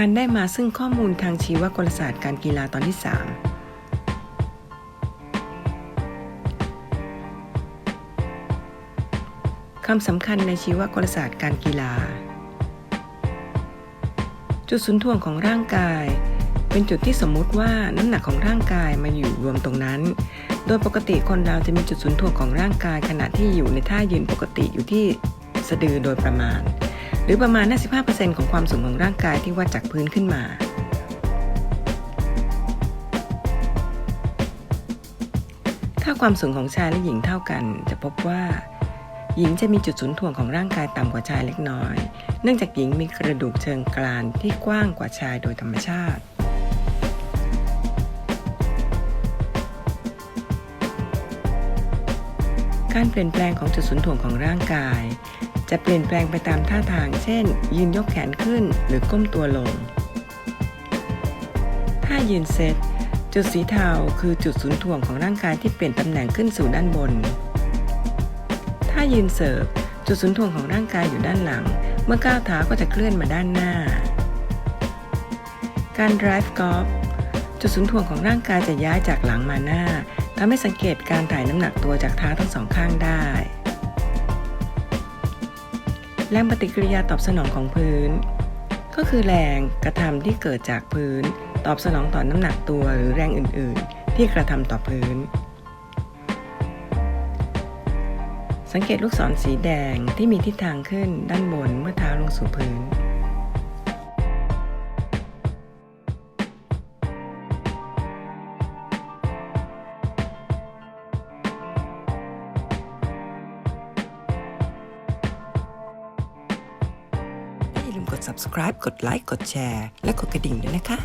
การได้มาซึ่งข้อมูลทางชีวกลศาสตร์การกีฬาตอนที่ 3 คำสำคัญในชีวกลศาสตร์การกีฬา จุดศูนย์ถ่วงของร่างกาย เป็นจุดที่สมมุติว่าน้ำหนักของร่างกายมาอยู่รวมตรงนั้น โดยปกติคนเราจะมีจุดศูนย์ถ่วงของร่างกายขณะที่อยู่ในท่ายืนปกติอยู่ที่สะดือโดยประมาณ หรือประมาณ 55%ของความสูงของร่างกายที่วัดจากพื้นขึ้นมา ถ้าความสูงของชายและหญิงเท่ากัน จะพบว่า หญิงจะมีจุดศูนย์ถ่วงของร่างกายต่ำกว่าชายเล็กน้อย เนื่องจากหญิงมีกระดูกเชิงกรานที่กว้างกว่าชายโดยธรรมชาติการเปลี่ยนแปลงของจุดศูนย์ถ่วงของร่างกาย จะเปลี่ยนแปลงไปตามท่าทาง เช่น ยืนยกแขนขึ้นหรือก้มตัวลง ถ้ายืนเซตจุดสีเทาคือจุดศูนย์ถ่วงของร่างกายที่เปลี่ยนตำแหน่งขึ้นสู่ด้านบน ถ้ายืนเสิร์ฟจุดศูนย์ถ่วงของร่างกายอยู่ด้านหลัง เมื่อก้าวเท้าก็จะเคลื่อนมาด้านหน้า การ drive golf จุดศูนย์ถ่วงของร่างกายจะย้ายจากหลังมาหน้าทำให้สังเกตการถ่ายน้ำหนักตัวจากเท้าทั้งสองข้างได้ แรงปฏิกิริยาตอบสนองของพื้น ก็คือแรงกระทำที่เกิดจากพื้น ตอบสนองต่อน้ำหนักตัวหรือแรงอื่น ๆ ที่กระทำต่อพื้น สังเกตลูกศรสีแดงที่มีทิศทางขึ้นด้านบนเมื่อเท้าลงสู่พื้น อย่าลืมกด subscribe กดไลค์กดแชร์ และกดกระดิ่งด้วยนะคะ